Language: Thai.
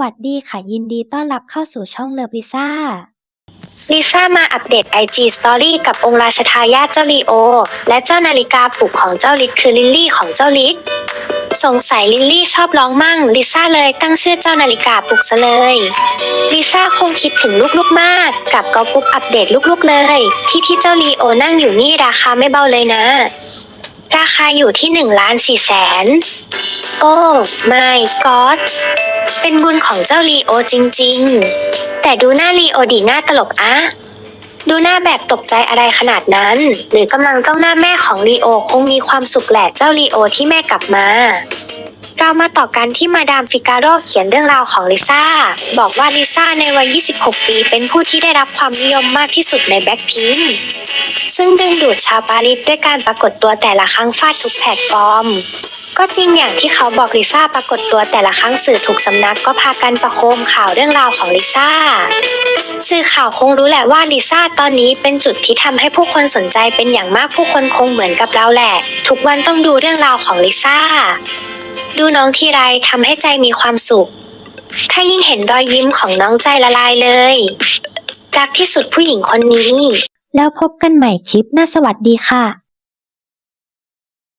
วัสดีค่ะ ยินดีต้อนรับเข้าสู่ช่องเลิฟลิซ่าลิซ่ามาอัปเดต IG Story กับองค์ราชทายาทเจ้าลีโอ และเจ้านาฬิกาปลุกของเจ้าลิศคือลิลลี่ของเจ้าลิศสงสัยลิลลี่ชอบร้องมั่งลิซ่าเลยตั้งชื่อเจ้านาฬิกาปลุกซะเลยลิซ่าคงคิดถึงลูกๆมาก กับก็ปุ๊บอัปเดตลูกๆเลย ที่ที่เจ้าลีโอนั่งอยู่นี่ราคาไม่เบาเลยนะ ราคาอยู่ที่หนึ่งล้านสี่แสน โอ้ my god เป็นบุญของเจ้าลีโอจริงๆ แต่ดูหน้าลีโอดีหน้าตลกอะ ดูหน้าแบบตกใจอะไรขนาดนั้น หรือกำลังจ้องหน้าแม่ของลีโอคงมีความสุขแหละเจ้าลีโอที่แม่กลับมาเรามาต่อกันที่มาดามฟิกาโรเขียนเรื่องราวของลิซ่า บอกว่าลิซ่าในวัย 26 ปีเป็นผู้ที่ได้รับความนิยมมากที่สุดในแบ็คพิงซึ่งดึงดูดชาวปารีสด้วยการปรากฏตัวแต่ละครั้งฟาดทุกแพลตฟอร์ม ก็จริงอย่างที่เขาบอกลิซ่าปรากฏตัวแต่ละครั้งสื่อถูกสำนักก็พากันประโคมข่าวเรื่องราวของลิซ่า สื่อข่าวคงรู้แหละว่าลิซ่าตอนนี้เป็นจุดที่ทำให้ผู้คนสนใจเป็นอย่างมากผู้คนคงเหมือนกับเราแหละ ทุกวันต้องดูเรื่องราวของลิซ่า ดูน้องทีไรทำให้ใจมีความสุข ถ้ายิ่งเห็นรอยยิ้มของน้องใจละลายเลย รักที่สุดผู้หญิงคนนี้ แล้วพบกันใหม่คลิปหน้าสวัสดีค่ะ